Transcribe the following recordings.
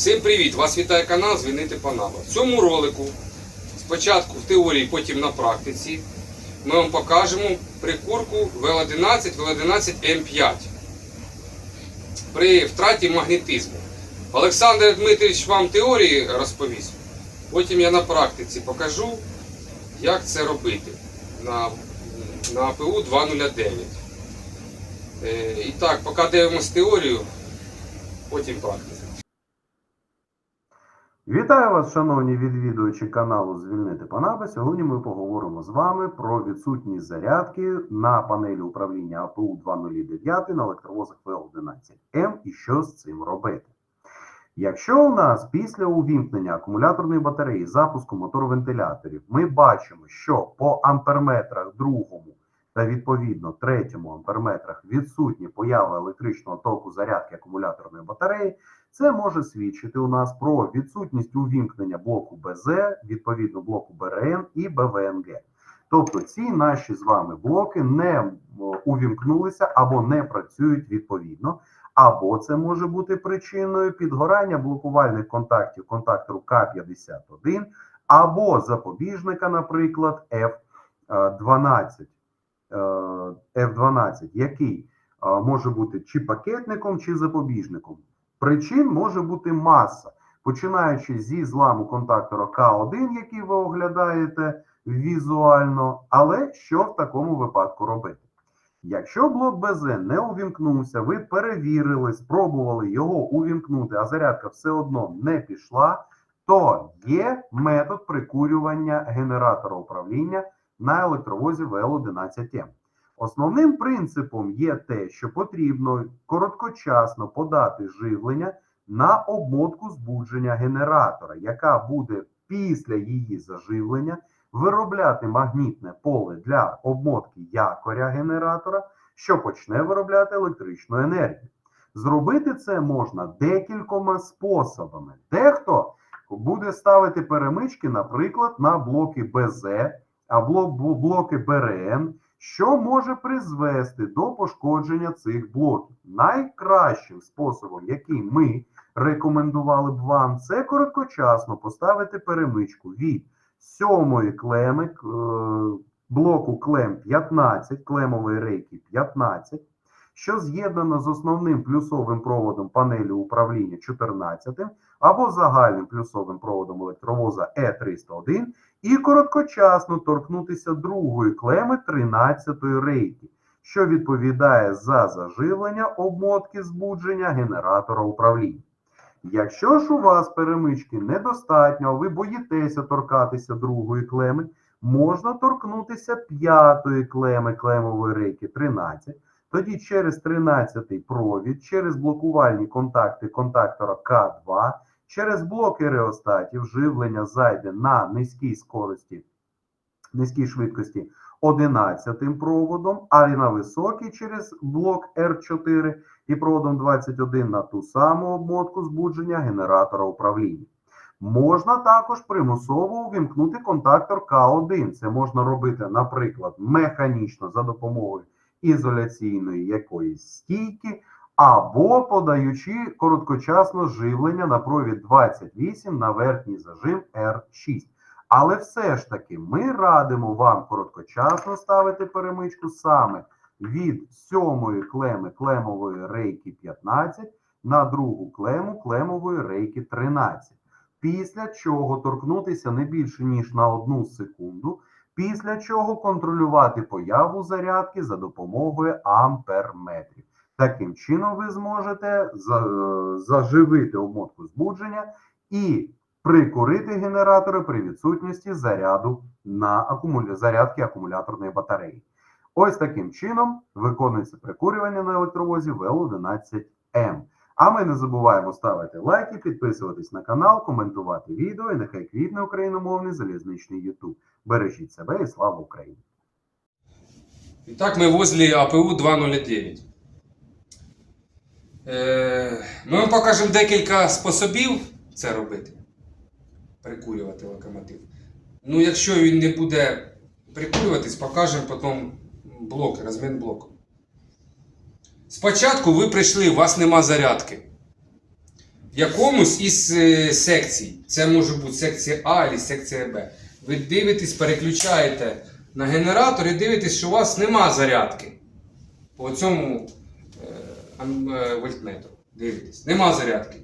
Всім привіт! Вас вітає канал Звільнити Панама. В цьому ролику спочатку в теорії, потім на практиці ми вам покажемо прикурку ВЛ11, ВЛ11 М5 при втраті магнетизму. Олександр Дмитрович вам теорії розповість, потім я на практиці покажу, як це робити на, на АПУ 209. Е, І так, поки дивимось теорію, потім практику. Вітаю вас, шановні відвідувачі каналу Звільнити Панаби. Сьогодні ми поговоримо з вами про відсутність зарядки на панелі управління АПУ 209 на електровозах В11М і що з цим робити. Якщо у нас після увімкнення акумуляторної батареї запуску моторвентиляторів ми бачимо, що по амперметрах другому та відповідно третьому амперметрах відсутні появи електричного току зарядки акумуляторної батареї, це може свідчити у нас про відсутність увімкнення блоку БЗ, відповідно блоку БРН і БВНГ. Тобто ці наші з вами блоки не увімкнулися або не працюють відповідно, або це може бути причиною підгорання блокувальних контактів контактору К51, або запобіжника, наприклад, F12, е, F12, який е, може бути чи пакетником, чи запобіжником. Причин може бути маса, починаючи зі зламу контактора К1, який ви оглядаєте візуально. Але що в такому випадку робити? Якщо блок БЗ не увімкнувся, ви перевірили, спробували його увімкнути, а зарядка все одно не пішла, то є метод прикурювання генератора управління на електровозі ВЛ11М. Основним принципом є те, що потрібно короткочасно подати живлення на обмотку збудження генератора, яка буде після її заживлення виробляти магнітне поле для обмотки якоря генератора, що почне виробляти електричну енергію. Зробити це можна декількома способами. Дехто буде ставити перемички, наприклад, на блоки БЗ або блоки БРН, що може призвести до пошкодження цих блоків. Найкращим способом, який ми рекомендували б вам, це короткочасно поставити перемичку від сьомої клеми е, блоку клем 15, клемової рейки 15, що з'єднано з основним плюсовим проводом панелі управління 14 або загальним плюсовим проводом електровоза Е301 і короткочасно торкнутися другої клеми 13-ї рейки, що відповідає за заживлення обмотки збудження генератора управління. Якщо ж у вас перемички недостатньо, ви боїтеся торкатися другої клеми, можна торкнутися п'ятої клеми клемової рейки 13, тоді через 13-й провід, через блокувальні контакти контактора К2, через блоки реостатів живлення зайде на низькій скорості, низькій швидкості 11 проводом, а і на високій через блок R4 і проводом 21 на ту саму обмотку збудження генератора управління. Можна також примусово увімкнути контактор К1. Це можна робити, наприклад, механічно за допомогою ізоляційної якоїсь стійки, або подаючи короткочасно живлення на провід 28 на верхній зажим R6. Але все ж таки ми радимо вам короткочасно ставити перемичку саме від сьомої клеми клемової рейки 15 на другу клему клемової рейки 13. Після чого торкнутися не більше ніж на одну секунду, після чого контролювати появу зарядки за допомогою амперметрів. Таким чином ви зможете заживити обмотку збудження і прикурити генератори при відсутності заряду на акумуля... зарядки акумуляторної батареї. Ось таким чином виконується прикурювання на електровозі ВЛ11М. А ми не забуваємо ставити лайки, підписуватись на канал, коментувати відео і нехай квітне україномовний залізничний YouTube. Бережіть себе і слава Україні! Итак, мы возле АПУ 209. Е, Ми вам покажемо декілька способів це робити. Прикурювати локомотив. Ну, якщо він не буде прикурюватись, покажемо потім блоки, розмін блоку. Спочатку ви прийшли, у вас нема зарядки. в якомусь із е, секцій. Це може бути секція А або секція Б. Ви дивитесь, переключаєте на генератор і дивитесь, що у вас нема зарядки по цьому е, е, вольтметру. Дивитесь, нема зарядки.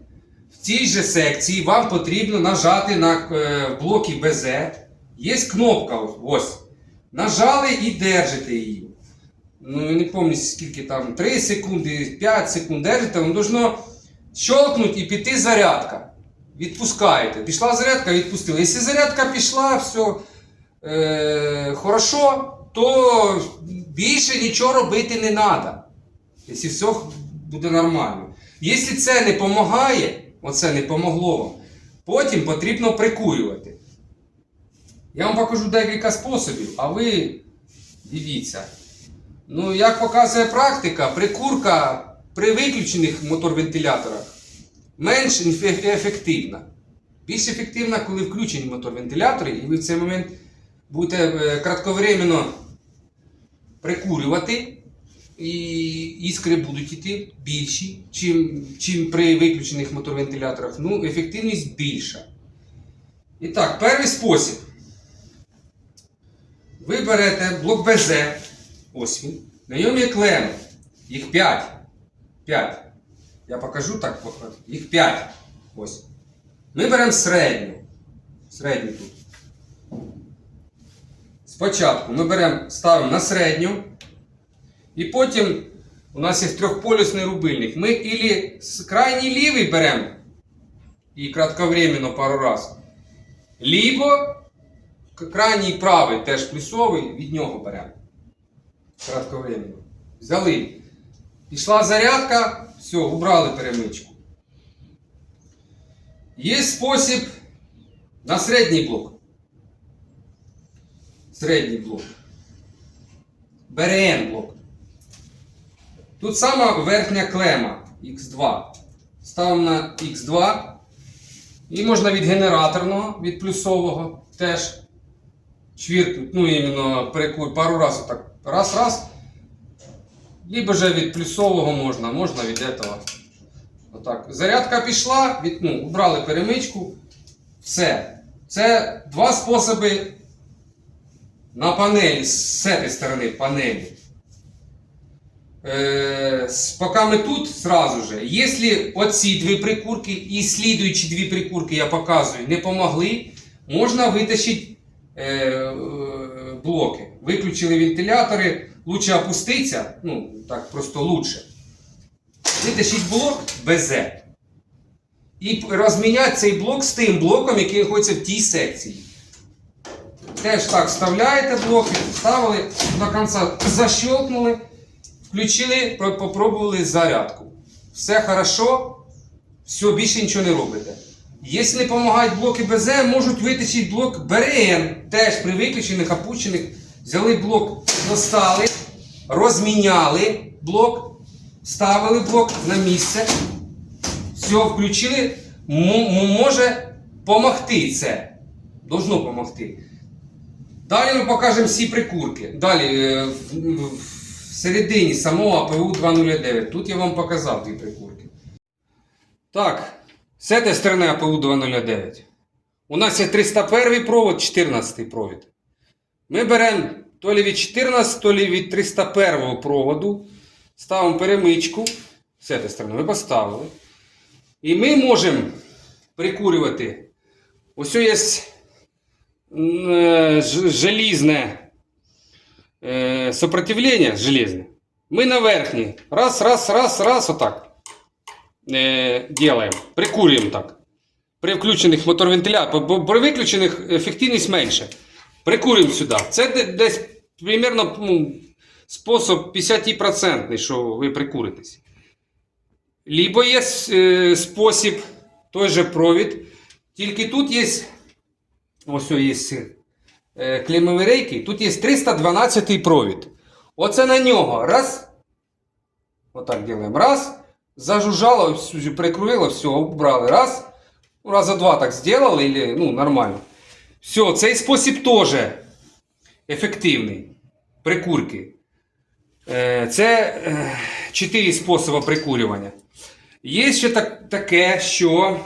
В цій же секції вам потрібно нажати на блоки БЗ. Є кнопка ось. Нажали і держите її. Ну, я не пам'ятаю, скільки там, 3 секунди, 5 секунд держите, воно должно щелкнути і піти зарядка. Відпускаєте. Пішла зарядка, відпустили. Якщо зарядка пішла, все е, хорошо, то більше нічого робити не треба. Якщо все буде нормально. Якщо це не допомагає, оце не помогло вам, потім потрібно прикурювати. Я вам покажу декілька способів, а ви дивіться. Ну, як показує практика, прикурка при виключених мотор-вентиляторах менш ефективна. Більш ефективна, коли включені мотор-вентилятори, і ви в цей момент будете е, кратковременно прикурювати, і іскри будуть йти більші, чим, чим при виключених мотор-вентиляторах. Ну, ефективність більша. І так, перший спосіб. Ви берете блок БЗ, ось він, є клеми. Їх 5. 5. Я покажу так, їх 5. Ось. Ми беремо середню. Середню тут. Спочатку ми беремо, ставимо на середню. І потім у нас є трьохполюсний рубильник. Ми ілі крайній лівий беремо і кратковременно пару раз. Либо крайній правий, теж плюсовий, від нього беремо. Кратковременно. Взяли. Пішла зарядка, все, убрали перемичку. Є спосіб на середній блок. Середній блок. БРН блок. Тут сама верхня клема X2. Ставимо на X2. І можна від генераторного, від плюсового теж чвіркнути, ну іменно пару разів так. Раз, раз. Либо же від плюсового можна, можна від этого. Отак. Зарядка пішла, від, ну, убрали перемичку. Все. Це два способи на панелі, з цієї сторони панелі. Е, поки ми тут сразу же, якщо оці дві прикурки і слідуючі дві прикурки я показую не помогли, можна витащити е, е, блоки. Виключили вентилятори, лучше опуститься, ну так просто лучше. Витащить блок БЗ. І розміняти цей блок з тим блоком, який знаходиться в тій секції. Теж так вставляєте блоки, вставили, до кінця защелкнули, включили, попробували зарядку. Все хорошо, все, більше нічого не робите. Якщо не допомагають блоки БЗ, можуть витащити блок БРН. Теж при виключених, опущених. Взяли блок, достали, розміняли блок, ставили блок на місце. Все, включили. М- може помогти це. Должно помогти. Далі ми покажемо всі прикурки. Далі, е, в середині самого АПУ 209. Тут я вам показав дві прикурки. Так, з цієї сторони АПУ 209. У нас є 301 провод, 14 провід. Ми беремо то лі від 14, то лі від 301 проводу. Ставимо перемичку. З цієї сторони ми поставили. І ми можемо прикурювати. Ось є е, желізне е, сопротивлення железне. Ми на верхній. Раз, раз, раз, раз, отак. Е, делаємо. Прикурюємо так. При включених мотор-вентиляторах, бо при виключених ефективність менше. Прикурюємо сюди. Це десь примерно ну, спосіб 50%, що ви прикуритесь. Либо є е, спосіб, той же провід. Тільки тут є ось є е, клемові рейки, тут є 312 провід. Оце на нього. Раз. Отак робимо. Раз. Зажужжало, прикрутило, все, убрали. Раз. Ну, раза два так зробили, или, ну, нормально. Все, цей спосіб теж ефективний. Прикурки. Е, Це е, чотири способи прикурювання. Є ще так, таке, що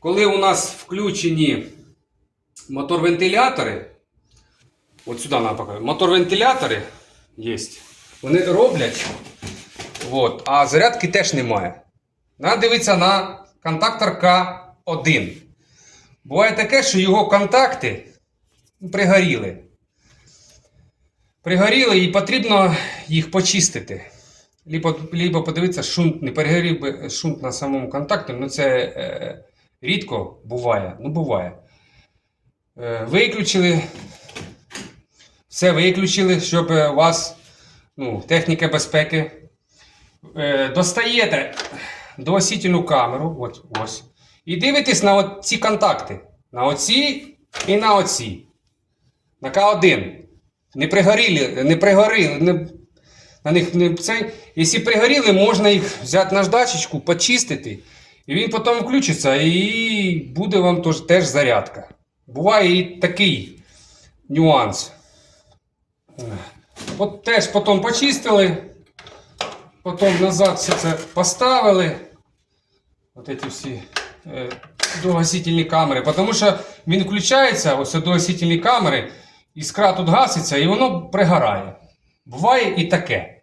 коли у нас включені мотор-вентилятори, от сюди нам покажу, мотор-вентилятори є, вони роблять, от, а зарядки теж немає. Треба дивитися на контактор К1. Буває таке, що його контакти пригоріли. Пригоріли і потрібно їх почистити. Либо, либо подивитися, шунт, не перегорів би шунт на самому контакті, ну це е, рідко буває. Ну, буває. Е, виключили. Все виключили, щоб е, у вас ну, техніка безпеки. Е, достаєте доосітельну камеру, от, ось, і дивитесь на ці контакти. На оці і на оці. На К1. Не пригоріли, не пригоріли, не, на них не цей. Якщо пригоріли, можна їх взяти наждачечку, почистити, і він потім включиться і буде вам теж, теж зарядка. Буває і такий нюанс. От теж потім почистили, потім назад все це поставили. От ці всі догасительні камери. Тому що він включається, ось догасительні камери, іскра тут гаситься і воно пригорає. Буває і таке.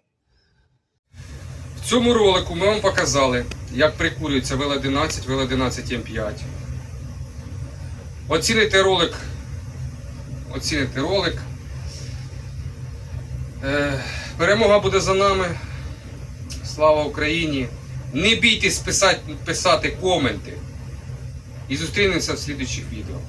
В цьому ролику ми вам показали, як прикурюється ВЛ-11, ВЛ-11 М5. Оціните ролик. Оціните ролик. Е, перемога буде за нами. Слава Україні! Не бійтесь писати, писати коменти. І зустрінемося в слідуючих відео.